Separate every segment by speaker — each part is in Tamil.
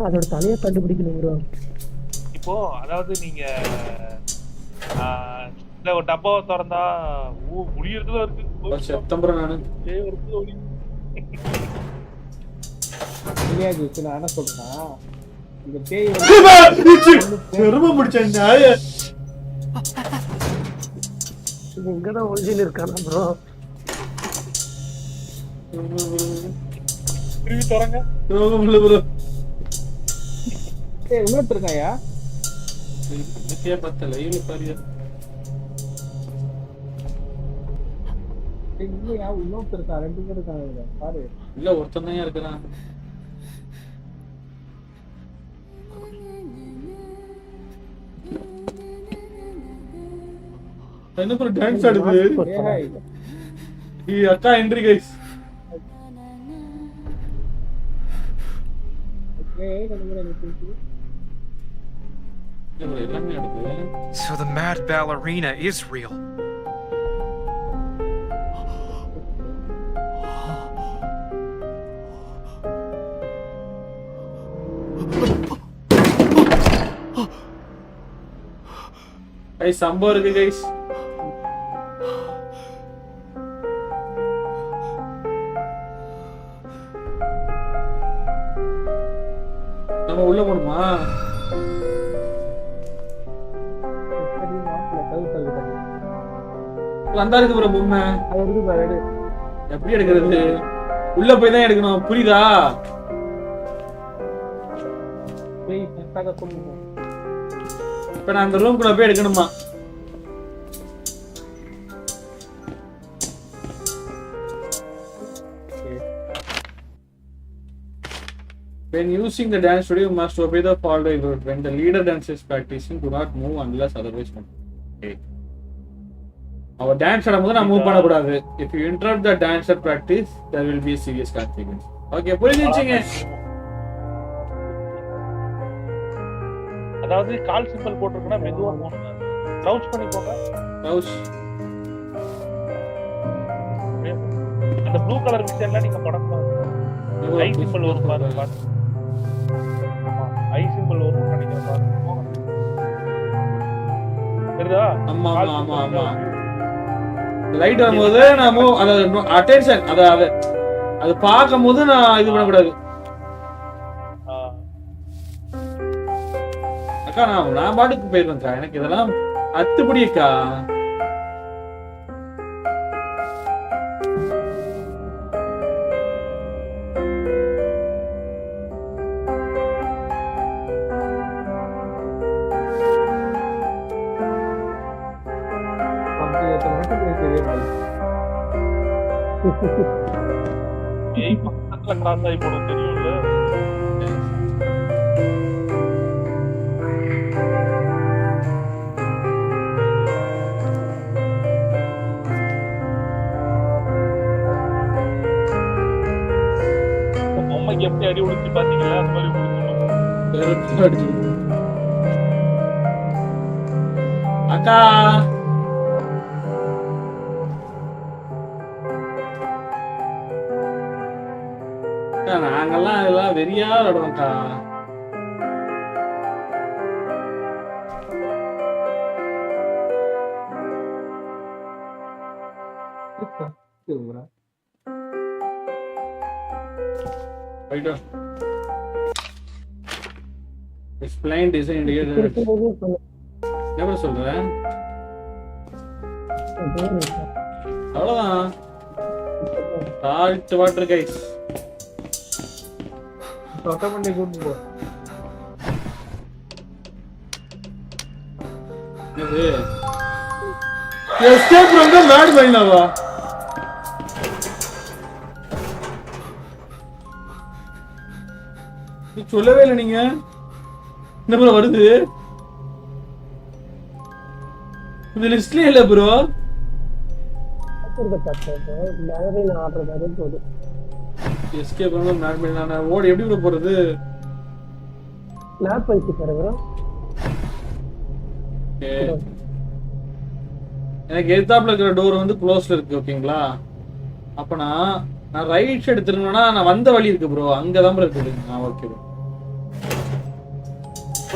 Speaker 1: அதோட தலையை கண்டுபிடிக்கணும் ப்ரோ
Speaker 2: இப்போ அதாவது நீங்க இந்த ஒரு டப்பாவை திறந்தா ஊ முடியறதுல இருக்கு.
Speaker 3: செப்டம்பர் நானு.
Speaker 4: ஜூஸ் நான் என்ன சொல்றேன்னா இந்த பேய்
Speaker 3: பெருமை முடிச்சேன்
Speaker 1: இங்கதான் ஒரிஜினல் இருக்கானா ப்ரோ
Speaker 2: திரும்பி
Speaker 3: இல்ல ப்ரோ
Speaker 4: ஏய் இன்னொருத்தர் இருக்காயா
Speaker 3: எனக்கே பத்த லைவ்ல பாரியா.
Speaker 4: ஏய் இல்லையா இன்னொருத்தர் இருக்கா ரெண்டு பேர் இருக்காங்க. பாரு.
Speaker 3: இல்ல ஒருத்தன் தான் இருக்கிறான். என்ன ப்ரோ டான்ஸ் ஆடுது?
Speaker 4: ஏய்
Speaker 3: அக்கா என்ட்ரி கைஸ்
Speaker 4: ஏய்
Speaker 5: So the mad ballerina is real.
Speaker 3: Guys சம்பவம் இருக்கு கைஸ் வந்தா இருக்கு ப்ரோ பொம்மை
Speaker 4: அது இருக்கு பாரு எடு
Speaker 3: எப்படி எடுக்கிறது உள்ள போய் தான் எடுக்கணும் புரியுதா
Speaker 4: பேய் கரெக்டாக சொல்லுங்க
Speaker 3: இப்ப நான் அந்த ரூம்குள்ள போய் எடுக்கணுமா When using the dance studio, you must obey the following rule. When the leader dance is practicing, do not move unless otherwise moved. Okay. அவ டான்ஸ் ஆடும்போது நான் மூவ் பண்ணக்கூடாது. If you interrupt the dancer practice there will be serious consequence okay புரிஞ்சுச்சுங்க.
Speaker 2: அதாவது கால் சிம்பிள் போட்டிருக்குன்னா மெதுவா போகணுங்க க்ரௌச் பண்ணி போங்க.
Speaker 3: ரவுஷ்
Speaker 2: அந்த ப்ளூ கலர் விஷயம்லாம் நீங்க படம் ஐ சிம்பிள் வரும் பாருங்க. பாருங்க ஐ சிம்பிள் வரும் நினைக்கிறேன் பாருங்க. தெரியுதா?
Speaker 3: ஆமா ஆமா ஆமா லைட் வரும்போது நம்ம அந்த அட்டென்ஷன் அத அத அது பார்க்கும்போது நான் இது பண்ணக்கூடாது. அக்கா நான் நான் பாட்டுக்கு போயிருவேன்க்கா எனக்கு இதெல்லாம் அத்துப்படி
Speaker 2: ஏய் பக்கத்துல கிராஸ் ஆகி போடும் தெரியும்ல? பொம்மைக்கு எப்படி அடி உடிச்சு பாத்தீங்களா? அந்த மாதிரி
Speaker 3: அடிச்சு. Design indicator.
Speaker 1: இருக்கும்போது சொல்லு.
Speaker 3: என்ன
Speaker 1: இருக்கு.
Speaker 3: அவ்வளவுதான் சால்ட் வாட்டர் கைஸ்
Speaker 4: சொட்ட பண்ணி கூட்டு போ
Speaker 3: எஸ்கேப் தி மேட் மைனாவா சொல்லவே இல்லை நீங்க. என்ன ப்ரோ வருது. இந்த லிஸ்ட்லயே இல்ல ப்ரோ ஃப்ரம் தி மேட் மைனா ஓடி எப்படி ப்ரோ போறது?
Speaker 1: மேப் வச்சு
Speaker 3: Okay. எனக்கு எதிர்த்தாப்புல இருக்கிற டோர் வந்து க்ளோஸ்ல இருக்கு ஓகேங்களா அப்ப நான் ரைட் சைடு திரும்பினா நான் வந்த வழி இருக்கு ப்ரோ அங்க தான் bro இருக்குது. ஓகே ப்ரோ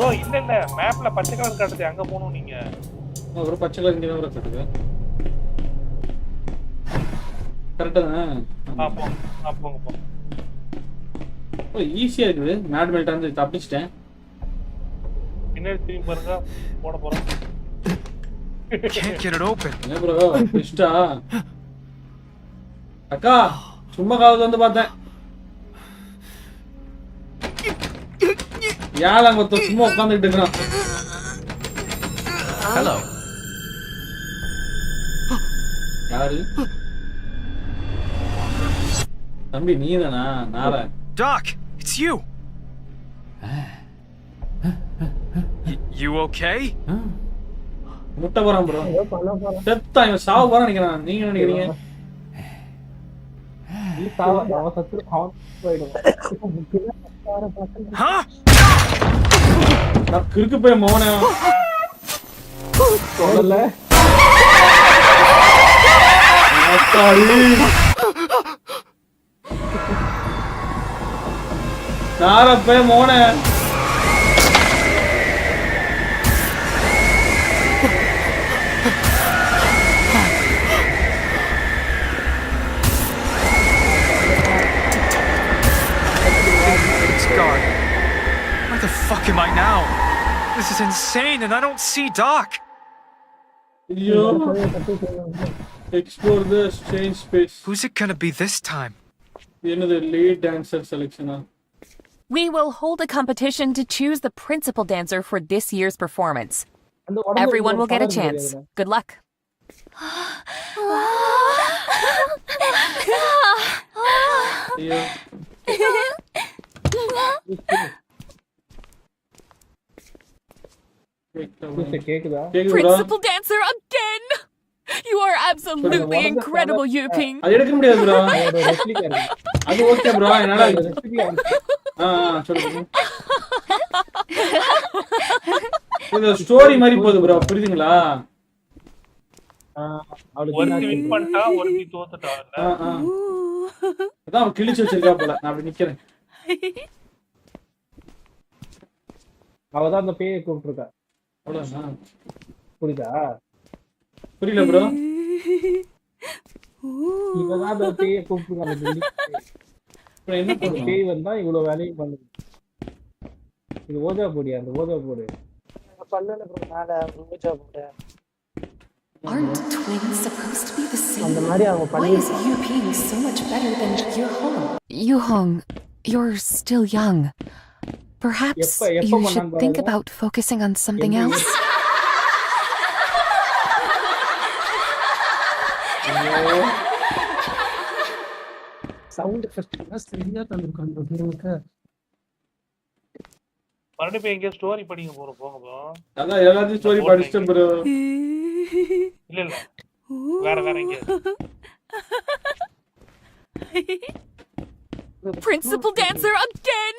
Speaker 2: ப்ரோ இல்ல இல்ல. மேப்ல பச்சை கலர் காட்டுது. அங்க போகணும் நீங்க.
Speaker 3: ஒரு பச்சை கலர் இங்கே தான் கட்டுது கரெக்டாக
Speaker 2: ஆ
Speaker 3: தானே?
Speaker 2: போங்க. ஆ போங்க போங்க.
Speaker 3: ஓ ஈஸியாக இருக்குது. மேட் மெல்ட் வந்து தப்பிச்சிட்டேன்.
Speaker 2: பின்னாடி திரும்பி பாருங்க. போட போறோம்.
Speaker 5: Can't get it open.
Speaker 3: என்ன ப்ரோ அக்கா சும்மா காவது வந்து பார்த்தேன். யாழ் அங்க ஒருத்தன் சும்மா உட்காந்துட்டு இருக்கான்
Speaker 5: Hello.
Speaker 3: யாரு தம்பி நீ தானா நார
Speaker 5: Doc, it's you. Y- you okay?
Speaker 3: முட்டை போறான் ப்ரோ
Speaker 1: ஏதோ பண்ண போறேன்
Speaker 3: செத்தான் இவன் சாவ போறான் நினைக்கிறான் நீங்க என்ன நினைக்கிறீங்க
Speaker 4: நீ சாவ அவன் சத்து அவன் போயிடுவான்
Speaker 5: Huh?
Speaker 3: நான் கிறுக்கு போய் மோன.
Speaker 4: சொல்லல.
Speaker 3: நார போய் மோன.
Speaker 5: fuck am I now? This is insane and I don't see Doc!
Speaker 3: Yo! Explore this strange space.
Speaker 5: Who's it gonna be this time?
Speaker 3: You know the lead dancer selection.
Speaker 6: We will hold a competition to choose the principal dancer for this year's performance. Everyone will get a chance. Good luck.
Speaker 3: yeah.
Speaker 6: Principal dancer again! You are absolutely incredible, Yuping.
Speaker 3: அது எடுக்க முடியாது ஓகே என்னால ஆ சொல்லுங்க இது ஸ்டோரி மாதிரி போகுது ப்ரோ புரியுதுங்களா?
Speaker 2: ஒருத்தி வின் பண்ணிட்டா ஒருத்தி தோத்துட்டா
Speaker 3: அதான் அவன் கிழிச்சு வச்சிருக்கா போல. நான் அப்படி நிக்கிறேன்.
Speaker 4: அவதான் அந்த பேயை கூப்பிட்டுருக்கா. புரியுதா?
Speaker 3: புரியல ப்ரோ
Speaker 4: இவதான் அந்த பேயை பேய்.
Speaker 3: அப்புறம் என்ன
Speaker 4: அந்த
Speaker 3: பண்ணுவோம்
Speaker 4: பேய் வந்தா இவ்வளவு வேலையும் பண்ணுது. இது ஓஜா போடி அந்த ஓஜா போடு.
Speaker 1: பண்ணல ப்ரோ மேல மூச்சா அந்த? மாதிரி அவங்க பண்ணி
Speaker 7: so much better than Yuhong?
Speaker 6: Yuhong, you're still young. Perhaps
Speaker 4: எப்ப- எப்ப
Speaker 6: you should
Speaker 4: பண்ணாங்க
Speaker 6: think
Speaker 4: பாருங்க.
Speaker 6: about focusing on something
Speaker 4: எந்த
Speaker 6: else.
Speaker 1: சவுண்ட் எஃபெக்ட் சரியா தந்திருக்காங்க bro உங்களுக்கு
Speaker 2: மறுபடியும் போய் எங்கேயோ ஸ்டோரி படிக்க போறோம். போங்க ப்ரோ
Speaker 3: அதான் எல்லாத்தையும் ஸ்டோரி படிச்சிட்டேன் ப்ரோ
Speaker 2: இல்ல இல்ல. வேற வேற எங்க
Speaker 6: Principal dancer again!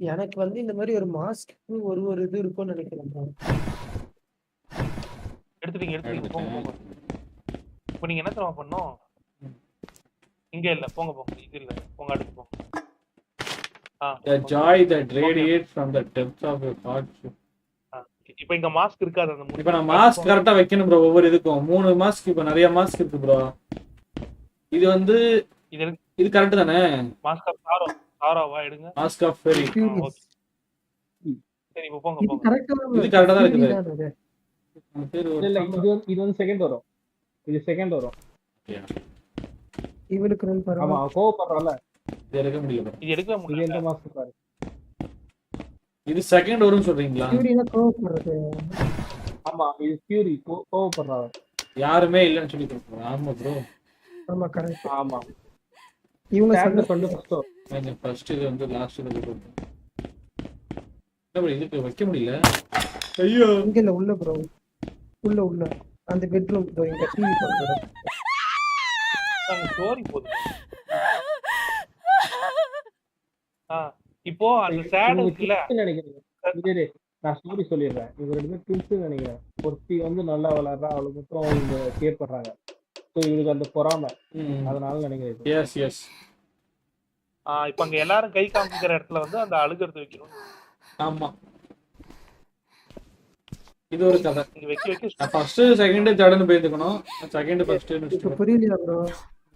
Speaker 1: எனக்கு வந்து இந்த மாதிரி ஒரு மாஸ்க் ஒரு ஒரு இது இருக்கும்னு நினைக்கிறேன் bro.
Speaker 2: எடுத்துட்டீங்க எடுத்துட்டீங்க போங்க போங்க. இப்போ நீங்க என்ன தெரியுமா பண்ணோம் இங்க இல்ல போங்க போங்க. இது இல்ல. போங்க அடுத்து போங்க ஆ
Speaker 3: The joy that radiates from the depths of your heart.
Speaker 2: இப்போ இங்க மாஸ்க் இருக்காது அந்த
Speaker 3: இப்ப நான் மாஸ்க் கரெக்டா வைக்கணும் ப்ரோ ஒவ்வொரு இதுக்கும். மூணு மாஸ்க் இப்ப நிறைய மாஸ்க் இருக்கு ப்ரோ இது வந்து
Speaker 2: இது எனக்கு
Speaker 3: இது கரெக்ட் தானே?
Speaker 2: மாஸ்க் ஆஃப் சாரோவா எடுங்க.
Speaker 3: மாஸ்க் ஆஃப் ஃபெரி.
Speaker 2: சரி இப்போ போங்க
Speaker 1: இது
Speaker 2: போங்க.
Speaker 1: கரெக்டா
Speaker 3: இது ஆ தான் இருக்குது.
Speaker 4: இல்ல இல்ல இது வந்து இது வந்து செகண்ட் வரும். இது செகண்ட் வரும்.
Speaker 1: இவனுக்கு ரெண்டு பாருங்க.
Speaker 4: ஆமா அவன் கோவப்படுறான்ல.
Speaker 3: இது எடுக்க முடியல.
Speaker 2: இது எடுக்கவே
Speaker 4: இது
Speaker 2: முடியல.
Speaker 4: எந்த மாசம் பாரு.
Speaker 3: இது செகண்ட் வரும்னு சொல்றீங்களா?
Speaker 1: இப்படின்னா கோவப்படுறது.
Speaker 4: ஆமா இது பியூரி கோவப்படுறான்
Speaker 3: யாருமே இல்லைன்னு சொல்லி கொடுக்குறோம் ஆமா ப்ரோ
Speaker 1: ஆமா கரெக்ட்
Speaker 4: ஆமா.
Speaker 1: இவங்க
Speaker 4: Sadness
Speaker 1: சொன்ன
Speaker 4: வந்து ஃபர்ஸ்ட்
Speaker 3: இது வந்து லாஸ்ட் இது bro, இதுக்கு வைக்க முடியல. ஐயோ.
Speaker 1: இங்க இல்ல உள்ள ப்ரோ உள்ள உள்ள. அந்த பெட்ரூம் இங்க டிவி பார்க்கறோம்
Speaker 2: நாங்க ஸ்டோரி போதும். ஆ இப்போ அந்த சேடு
Speaker 4: twins நினைக்கிறேன். நான் ஸ்டோரி சொல்லிடுறேன். இவங்க ரெண்டு பேரும் ட்வின்ஸ் நினைக்கிறேன். ஒருத்தி வந்து நல்லா விளையாடுறா அவளுக்கு மட்டும் இவங்க கேர் பண்றாங்க. ஸோ அந்த பொறாமை. அதனால நினைக்கிறேன்.
Speaker 3: எஸ் எஸ்
Speaker 2: ஆ, இப்ப அங்க எல்லாரும் கை காமிக்கிற இடத்துல வந்து அந்த அழுகிறது வைக்கணும்.
Speaker 3: ஆமா. இது ஒரு கதை.
Speaker 2: இங்க வைக்க வைக்க
Speaker 3: ஃபர்ஸ்ட் செகண்ட் தேர்ட்னு போயிருக்கணும் செகண்ட் ஃபர்ஸ்ட்
Speaker 1: இப்ப புரியலையா ப்ரோ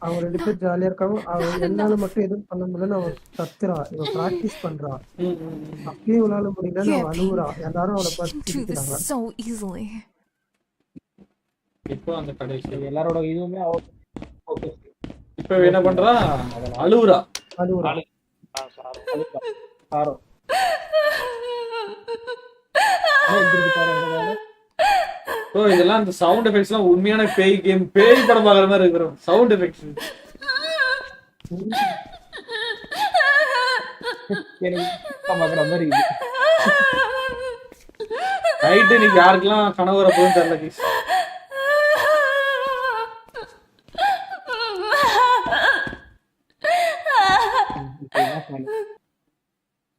Speaker 1: அவங்க ரெண்டு பேர் ஜாலியா இருக்காங்க. அவன் என்னால மட்டும் எதுவும் பண்ண முடியலன்னு அவன் கத்துறா. இவன் பிராக்டிஸ் பண்றா. அப்பயும் இவளால முடியலன்னு அவன் அழுவுறா. எல்லாரும் அவளை பார்த்து
Speaker 7: Do this
Speaker 1: சிரிக்கிறாங்க
Speaker 7: so easily.
Speaker 3: இப்போ அந்த கடைசி
Speaker 4: எல்லாரோட இதுவுமே.
Speaker 3: இப்போ என்ன பண்றா? அழுவுறா.
Speaker 1: அழுவுறா.
Speaker 4: எந்திரிச்சு பாரு
Speaker 3: இதெல்லாம் இந்த சவுண்ட் எஃபெக்ட்ஸ்லாம் உண்மையான பேய் கேம் பேய் படம் பார்க்குற மாதிரி இருக்கு சவுண்ட் எஃபெக்ட்ஸ்
Speaker 4: பார்க்குற மாதிரி இது
Speaker 3: நைட்டு இன்னைக்கு யாருக்கெல்லாம் கனவு வர போகுதுன்னு தெரியல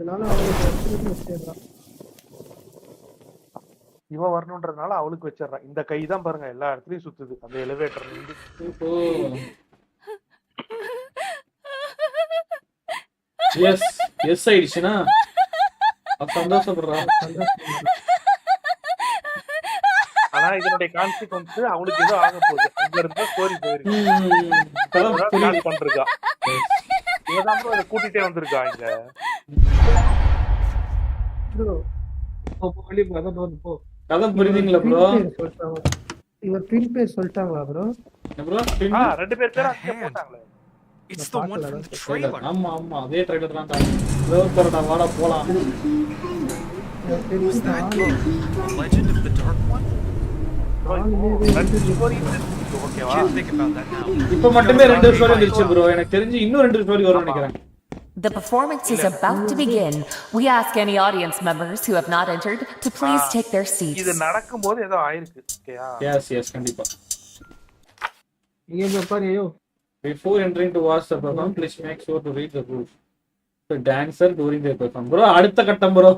Speaker 1: அதனால அவளுக்கு வச்சிடுறான்
Speaker 2: இவ வரணுன்றதுனால அவளுக்கு வச்சிடுறான் இந்த கை தான் பாருங்க எல்லா இடத்துலயும் சுத்துது. அந்த எலிவேட்டர்
Speaker 3: எஸ் எஸ் ஆயிடுச்சுன்னா அப்ப சந்தோஷப்படுறா
Speaker 2: ஆனா இதனுடைய கான்சிக்வன்ஸ் அவளுக்கு ஏதோ ஆக போகுது. அங்க இருந்து ஸ்டோரி போயிருக்கு. பண்றா. கூட்டிட்டே வந்திருக்கா இங்க.
Speaker 4: போ
Speaker 3: கதை புரியுதுங்களா ப்ரோ
Speaker 1: இவர் பின் பேர் சொல்லிட்டாங்களா ப்ரோ
Speaker 2: ரெண்டு அங்கே போட்டாங்களே.
Speaker 3: ஆமா ஆமா அதே ட்ரைலர் தான் வாடா போலாம்.
Speaker 5: that Legend of the Dark One?
Speaker 2: இப்ப
Speaker 3: மட்டுமே ரெண்டு ஸ்டோரி வந்துருச்சு ப்ரோ எனக்கு தெரிஞ்சு இன்னும் ரெண்டு ஸ்டோரி வரும்னு நினைக்கிறேன்.
Speaker 6: The performance is about to begin. We ask any audience members who have not entered to please take their seats.
Speaker 2: இது நடக்கும்போது ஏதோ ஆயிருக்கு ஓகேயா
Speaker 3: எஸ் எஸ் கண்டிப்பா
Speaker 4: இங்கே பாரு ஐயோ
Speaker 3: Before entering to watch the performance, please make sure to read the rules. The dancer during their performance. Bro, அடுத்த கட்டம் bro.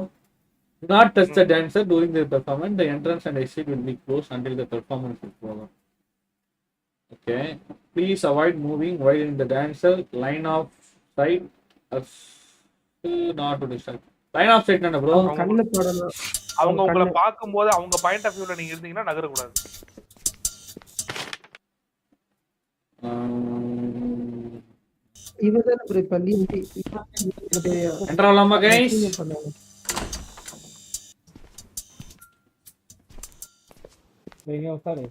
Speaker 3: Do not touch the dancer during their performance. The entrance and exit will be closed until the performance is over. Okay. Please avoid moving while in the dancer line of sight. Bro?
Speaker 1: கண்ணு படலாம்
Speaker 2: அவங்க உங்களை பார்க்கும்போது அவங்க பாயிண்ட் ஆஃப் வியூல நீங்க இருந்தீங்கன்னா நகரக்கூடாது
Speaker 3: Um,
Speaker 1: இவதானே ப்ரோ இப்ப லீவ்
Speaker 3: ஆகலாமா
Speaker 4: உட்காரு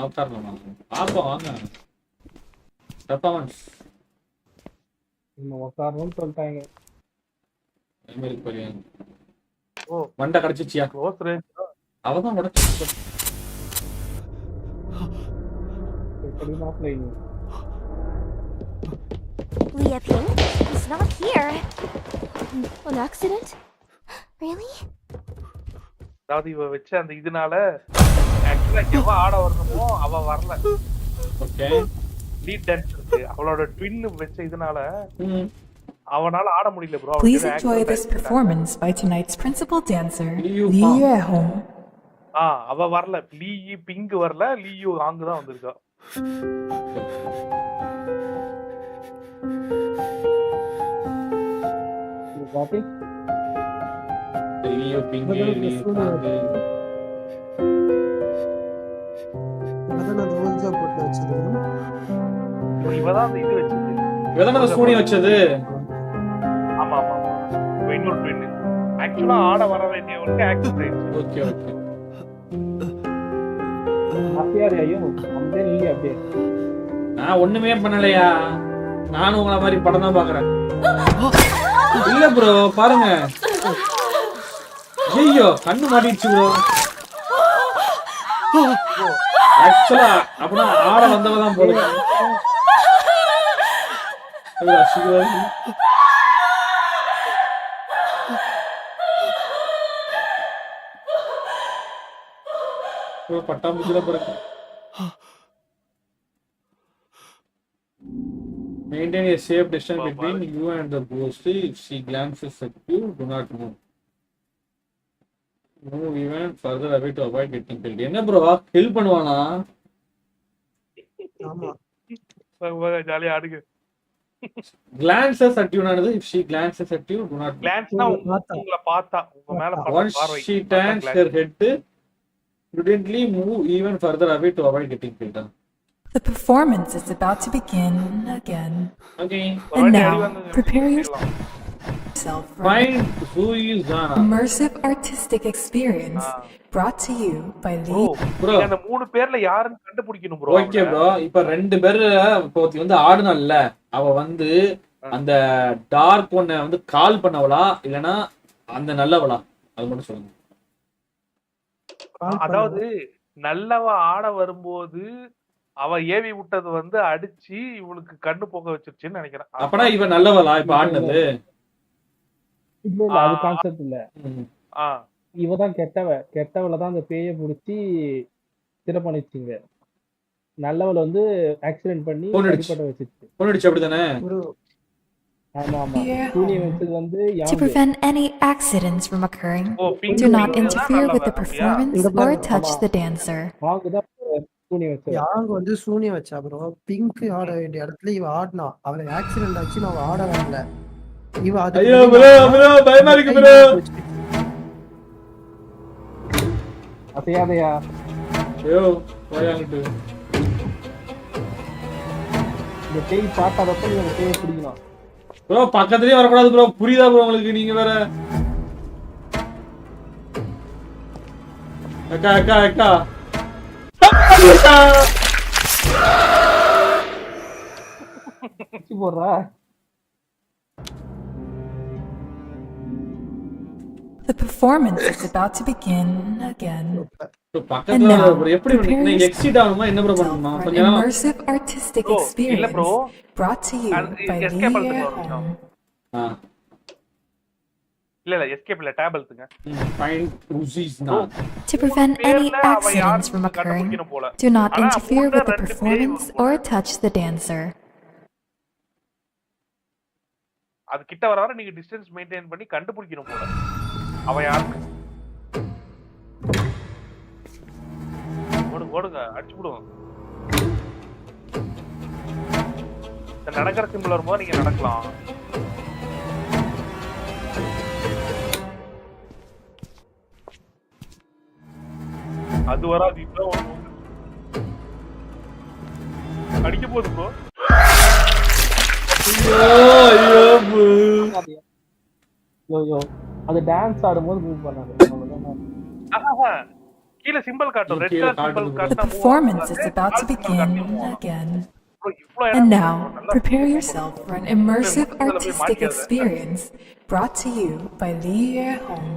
Speaker 3: உட்காரலாமா? பார்ப்போம் வாங்க. Performance.
Speaker 4: நம்ம உட்காரணும்னு சொல்லிட்டாங்க
Speaker 3: Primary Korean.
Speaker 2: ஓ
Speaker 3: மண்டை கடிச்சிச்சியா
Speaker 2: க்ளோஸ் ரேஞ்ச்
Speaker 3: அவதான் உடச்சு
Speaker 4: எப்படி மாப்பிள்ளை இது?
Speaker 8: Leah Ping? He's not here. An accident? Really?
Speaker 2: அதாவது இவ வச்ச அந்த இதனால ஆக்சுவலா எவ ஆட வரணுமோ அவ வரல
Speaker 3: ஓகே
Speaker 2: லீட் டான்ஸருக்கு அவளோட ட்வின் வச்ச இதனால அவனால ஆட முடியல bro
Speaker 9: Please enjoy this performance by tonight's principal dancer,
Speaker 3: Liu
Speaker 9: Lee
Speaker 3: Fang.
Speaker 9: Yehong.
Speaker 2: ஆ அவ வரல. லீ பிங்க் வரல. லீயு ஆங்கு தான் வந்திருக்கா.
Speaker 3: லியோ பிங்கு லியோ
Speaker 1: ஓஜா போட்டு வச்சிருக்கோம்
Speaker 2: இவ- இவதான் அந்த இது வச்சது.
Speaker 3: இவதான் அந்த சூனி வச்சது?
Speaker 2: ஆமா ஆமா ஆமா. இன்னொரு ட்வின் ஆக்சுவலா ஆட வர வேண்டியவனுக்கு ஆக்சிடென்ட்
Speaker 3: ஓகே ஓகே.
Speaker 4: ஐயோ அப்படியே நீங்க அப்படியே.
Speaker 3: நான் ஒண்ணுமே பண்ணலையா? நானும் உங்கள மாதிரி படம் தான் பாக்குறேன் இல்ல ப்ரோ பாருங்க. ஐயோ கண்ணு மாட்டிடுச்சு ப்ரோ ஆக்சுவலா அப்படின்னா ஆட வந்தவ தான் போல ஐயோ, அசிங்கமா இருக்கு. ப்ரோ பட்டாம்பூச்சில பிறகு Maintain a safe distance between you and the ghost. If she glances at you, do not move. Move even further away to avoid getting killed. என்ன ப்ரோ கில் பண்ணுவானா
Speaker 1: ஆமா
Speaker 2: ஜாலியா ஆடுங்க
Speaker 3: glances at you நானது if she glances at you do not move.
Speaker 2: கிளான்ஸ்னா. உங்களை பார்த்தா உங்க மேல பார்வை
Speaker 3: she turns her head, prudently move even further away to avoid getting killed.
Speaker 9: The performance is about to begin again.
Speaker 3: Okay.
Speaker 9: And
Speaker 2: அடி
Speaker 9: now, prepare
Speaker 2: பண்ணிடலாம்.
Speaker 9: Yourself for an
Speaker 3: Find who is Zana.
Speaker 9: immersive artistic experience brought to you by.
Speaker 2: Bro. நீங்க அந்த மூணு பேர்ல யாருன்னு கண்டுபிடிக்கணும் ப்ரோ
Speaker 3: ஓகே ப்ரோ இப்ப ரெண்டு பேரு இப்போ ஒருத்தி வந்து ஆடுனால அவ வந்து அந்த டார்க் ஒன்ன வந்து கால் பண்ணவளா இல்லனா அந்த நல்லவளா? அது மட்டும் சொல்லுங்க.
Speaker 2: அதாவது நல்லவ ஆட வரும்போது அவ ஏவி விட்டது வந்து அடிச்சு இவளுக்கு கண்ணு போக வச்சிருச்சுன்னு நினைக்கிறேன்.
Speaker 3: அப்பனா இவ நல்லவளா? இப்ப ஆடினது?
Speaker 4: இல்ல இல்ல அது. கான்செப்ட் இல்ல. இவ தான் கெட்டவ. கெட்டவள தான் அந்த பேயை பிடிச்சி திறப்பணிச்சிங்க. நல்லவள வந்து ஆக்சிடென்ட் பண்ணி
Speaker 3: கொன்னுடுச்சு.
Speaker 4: அடிப்பட்ட வச்சிருச்சு.
Speaker 3: பொண்ணுடிச்சு அப்படிதானே
Speaker 4: ஆமா ஆமா. சூனியம் வச்சது வந்து
Speaker 7: To prevent any accidents from occurring, do not interfere with the performance or touch the dancer.
Speaker 4: யாங்க
Speaker 1: வந்து சூனியம் வச்சா ப்ரோ பிங்க் ஆட வேண்டிய இடத்துல இவ ஆடினா அவளுக்கு ஆக்சிடென்ட் ஆச்சு அவ ஆட வரல இவ அது
Speaker 3: ஐயோ ப்ரோ ப்ரோ பயமா இருக்கு ப்ரோ
Speaker 4: அசையாதையா
Speaker 3: ஐயோ போயாங்கிட்டு
Speaker 4: இந்த பேய் அந்த பிடிக்கணும்.
Speaker 3: ப்ரோ பக்கத்துலயே வரக்கூடாது ப்ரோ புரியுதா ப்ரோ உங்களுக்கு? நீங்க வேற. அக்கா அக்கா அக்கா.
Speaker 4: போடுறா.
Speaker 9: The performance is about to begin again.
Speaker 3: bro, பக்கத்துல
Speaker 9: And now,
Speaker 3: bro, எப்படி
Speaker 9: prepare
Speaker 3: நீங்க எக்ஸிட் ஆகணுமா என்ன ப்ரோ
Speaker 9: yourself
Speaker 3: பண்ணணும்
Speaker 9: for an
Speaker 3: கொஞ்ச நேரம்
Speaker 9: immersive artistic
Speaker 2: Bro, இல்ல
Speaker 9: experience
Speaker 2: bro.
Speaker 9: brought to you
Speaker 2: அது
Speaker 9: by
Speaker 2: escape
Speaker 9: Lee
Speaker 2: பண்றதுக்கு ஒரு நிமிஷம்.
Speaker 9: Home.
Speaker 3: ஆ
Speaker 2: இல்ல இல்ல எஸ்கேப் இல்ல டேப் எழுத்துங்க
Speaker 3: ஃபைண்ட் உசிஸ் நான்
Speaker 7: To prevent any
Speaker 2: பேர்ல அவ
Speaker 7: accidents
Speaker 2: யாருன்னு
Speaker 7: from occurring,
Speaker 2: கண்டுபிடிக்கணும் போல
Speaker 7: do not
Speaker 2: ஆனா
Speaker 7: interfere
Speaker 2: உள்ள
Speaker 7: with the
Speaker 2: ரெண்டு பேய்
Speaker 7: performance
Speaker 2: இருக்கும்.
Speaker 7: or touch the dancer.
Speaker 2: அது கிட்ட வர வர நீங்க டிஸ்டன்ஸ் மெயின்டைன் பண்ணி கண்டுபிடிக்கணும் போல அவ யாருன்னு ஓடுங்க ஓடுங்க அடிச்சு விடுவோம் நடக்கிற சிம்பிள் வரும்போது நீங்க நடக்கலாம். அது வராது போகுது. அடிக்க போகுது ப்ரோ
Speaker 3: ஐயோ ஐயோ bro.
Speaker 4: யோ யோ அது டான்ஸ் ஆடும்போது மூவ் பண்ணாது அவ்வளவுதான்
Speaker 2: ஆஹா. கீழ சிம்பிள் காட்டும் ரெட்
Speaker 3: கீழ
Speaker 2: கலர் சிம்பிள்
Speaker 3: காட்டுது.
Speaker 9: The
Speaker 2: காட்டும்
Speaker 9: performance is about to begin again. And now, prepare yourself for an immersive artistic experience brought to you by Lee Home.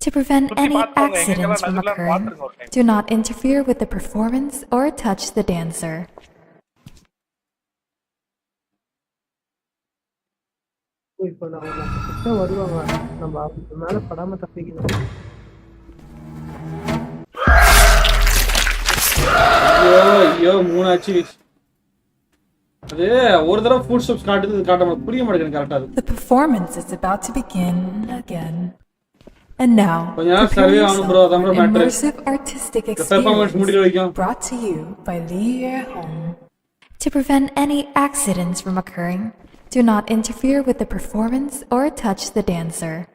Speaker 7: To prevent
Speaker 2: சுத்தி
Speaker 7: any
Speaker 2: பார்த்துக்கோங்க,
Speaker 7: accidents from
Speaker 2: எங்கெல்லாம்
Speaker 7: occurring,
Speaker 2: பாத்துருங்க ஒரு time.
Speaker 7: do not interfere with the performance or touch the dancer.
Speaker 1: இப்ப நம்ம நம்ம கிட்ட வருவாங்க நம்ம அவங்க மேல படாம தப்பிக்கணும்
Speaker 3: ஐயோ ஐயோ மூணாச்சு அது ஒரு தடவை ஃபுட் ஸ்டெப்ஸ் காட்டுது இது காட்ட மாட்டேங்குது. புரிய மாட்டேங்குது கரெக்டா அது
Speaker 9: The performance is about to begin again. And now,
Speaker 3: கொஞ்ச நேரம்
Speaker 9: prepare
Speaker 3: survey
Speaker 9: yourself
Speaker 3: ஆகணும் bro, அதான்
Speaker 9: for
Speaker 3: bro
Speaker 9: an
Speaker 3: matter.
Speaker 9: immersive artistic
Speaker 3: இந்த பெர்ஃபார்மன்ஸ் முடிக்கிற
Speaker 9: experience
Speaker 3: வரைக்கும்
Speaker 9: brought to you by Lee Home.
Speaker 7: To prevent any accidents from occurring, do not interfere with the performance or touch the dancer.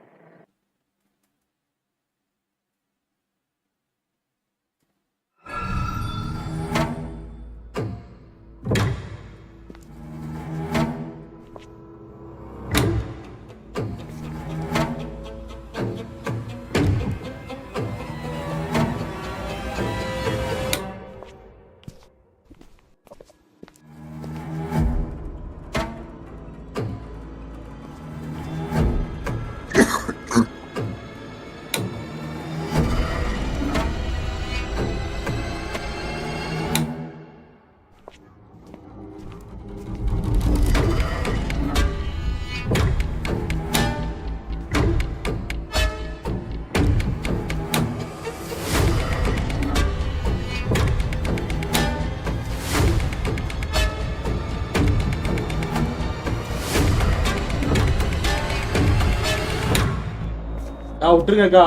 Speaker 3: விட்டுருங்கக்கா.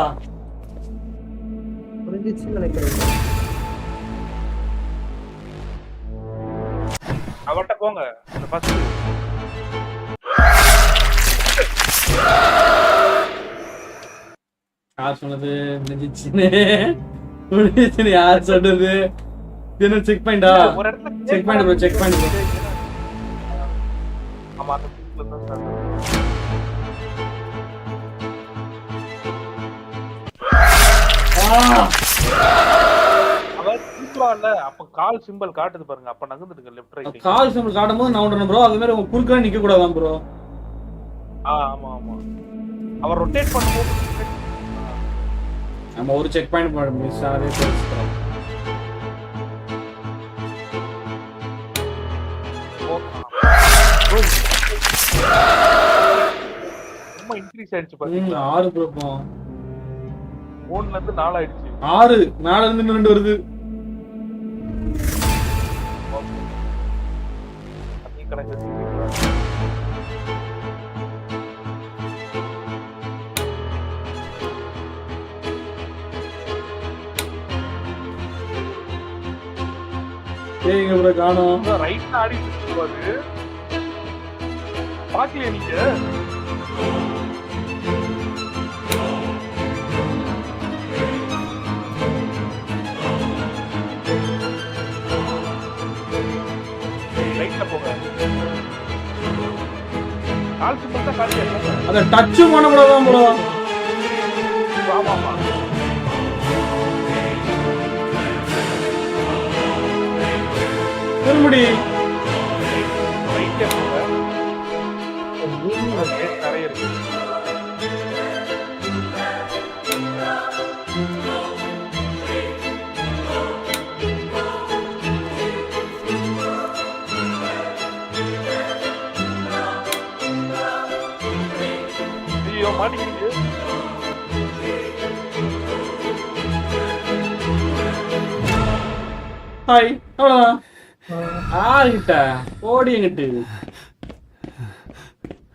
Speaker 1: புரிஞ்சிச்சுன்னு நினைக்கிறேன்.
Speaker 2: அவன்கிட்ட போங்க.
Speaker 3: யார் சொன்னது? முடிஞ்சிச்சுன்னு முடிஞ்சிச்சுன்னு யார் சொன்னது? என்ன செக் பாயிண்டா check point bro check point bro
Speaker 2: ஆமா அப்ப கால் சிம்பல் காட்டுது பாருங்க அப்ப நகர்ந்துட்டு லெஃப்ட் ரைட்
Speaker 3: கால் சிம்பிள் காட்டும் போது நான் விடணும் ப்ரோ அது மாதிரி உங்க குறுக்கா நிக்க கூடாதான் ப்ரோ
Speaker 2: ஆமா ஆமா. அவர் ரொட்டேட் பண்ணும்போது
Speaker 3: நம்ம ஒரு செக் பாயிண்ட் மிஸ் ஆகவே போயிடுச்சு
Speaker 2: ரொம்ப இன்க்ரீஸ் ஆயிடுச்சு பாத்தீங்களா
Speaker 3: ஆறு ப்ரோ
Speaker 2: மூணுல இருந்து நாலு ஆயிடுச்சு
Speaker 3: ஆறு மேல இருந்து ரெண்டு வருது. ஏங்க காணோம்.
Speaker 2: ல ஆடிட்டு இருக்கும்போது, பாக்கலையா நீங்க? கால் சிம்பல் தான் காட்டியா
Speaker 3: அத டச் பண்ண கூடாதான் ப்ரோ
Speaker 2: ஆமா ஆமா
Speaker 3: திரும்படி
Speaker 2: மாட்டிக்கிட்டு
Speaker 3: ஹாய் அவ்வளவுதான். ஆறுகிட்ட ஓடி எங்கிட்டு?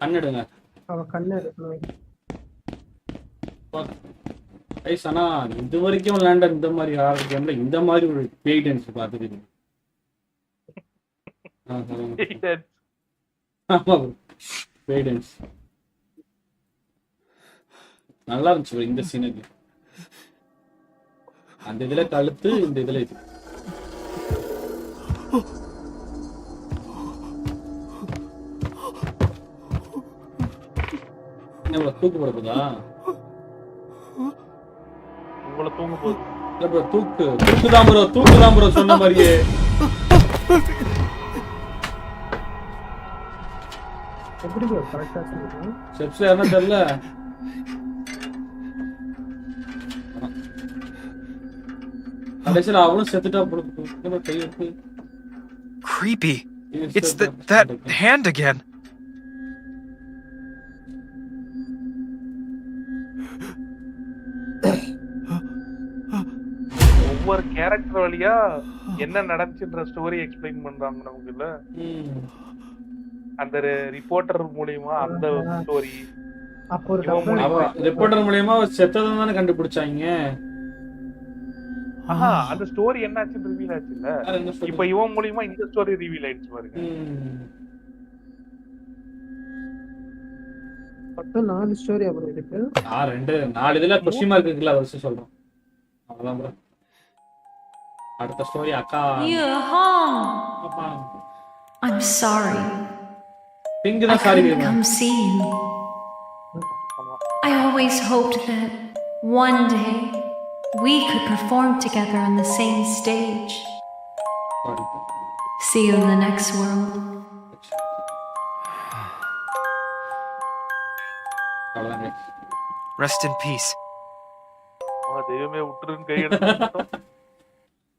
Speaker 3: கண்ணிடுங்க.
Speaker 1: அவன் கண்ணு
Speaker 3: ஐஸ் ஆனா இது வரைக்கும் விளையாண்ட இந்த மாதிரி ஆறு கேம்ல இந்த மாதிரி ஒரு பேய்டன்ஸ் பார்த்துருக்கீங்க ஆ, சொல்லுங்க. ஆமா பேய்டன்ஸ் நல்லா இருந்துச்சு இந்த சீனுக்கு அந்த இதுல கழுத்து இந்த இதுல இது. என்ன தூக்கு போட போதா?
Speaker 2: உங்களை தூங்க போகுது
Speaker 3: இல்ல ப்ரோ தூக்கு. தூக்கு தான் ப்ரோ தூக்கு தான் ப்ரோ சொன்ன மாதிரியே.
Speaker 1: எப்படி ப்ரோ கரெக்டா சொல்லுங்க
Speaker 3: ஸ்டெப்ஸ்ல யாருன்னா தெரியல. கடைசியில் அவனும் செத்துட்டா போடுது கை எடுத்து
Speaker 5: Creepy. It's the, that hand again.
Speaker 2: ஒவ்வொரு கேரக்டர் வழியா என்ன நடந்துச்சுன்ற ஸ்டோரி எக்ஸ்பிளைன் பண்றாங்க நமக்கு இல்ல. அந்த ரிப்போர்ட்டர் மூலியமா அந்த ஸ்டோரி
Speaker 3: ரிப்போர்ட்டர் மூலியமா செத்ததை தானே கண்டுபிடிச்சாங்க
Speaker 2: ஆஹா அந்த ஸ்டோரி என்னாச்சுன்னு ரிவீல் ஆச்சு இல்ல? இப்ப இவன் மூலியமா இந்த ஸ்டோரி ரிவீல் ஆயிடுச்சு பாருங்க.
Speaker 1: மொத்தம் நாலு ஸ்டோரி அப்புறம் இருக்கு
Speaker 3: ஆ ரெண்டு நாலு இதுல கொஸ்டின் மார்க் இருக்குல்ல அதை வச்சு சொல்றோம் அவ்வளவுதான் bro. அடுத்த ஸ்டோரி அக்கா அப்பா.
Speaker 9: I'm sorry.
Speaker 3: பிங்க் தான்
Speaker 9: sorry come see you. I always hoped that one day We could perform together on the same stage. See you in the next world.
Speaker 5: Rest in peace.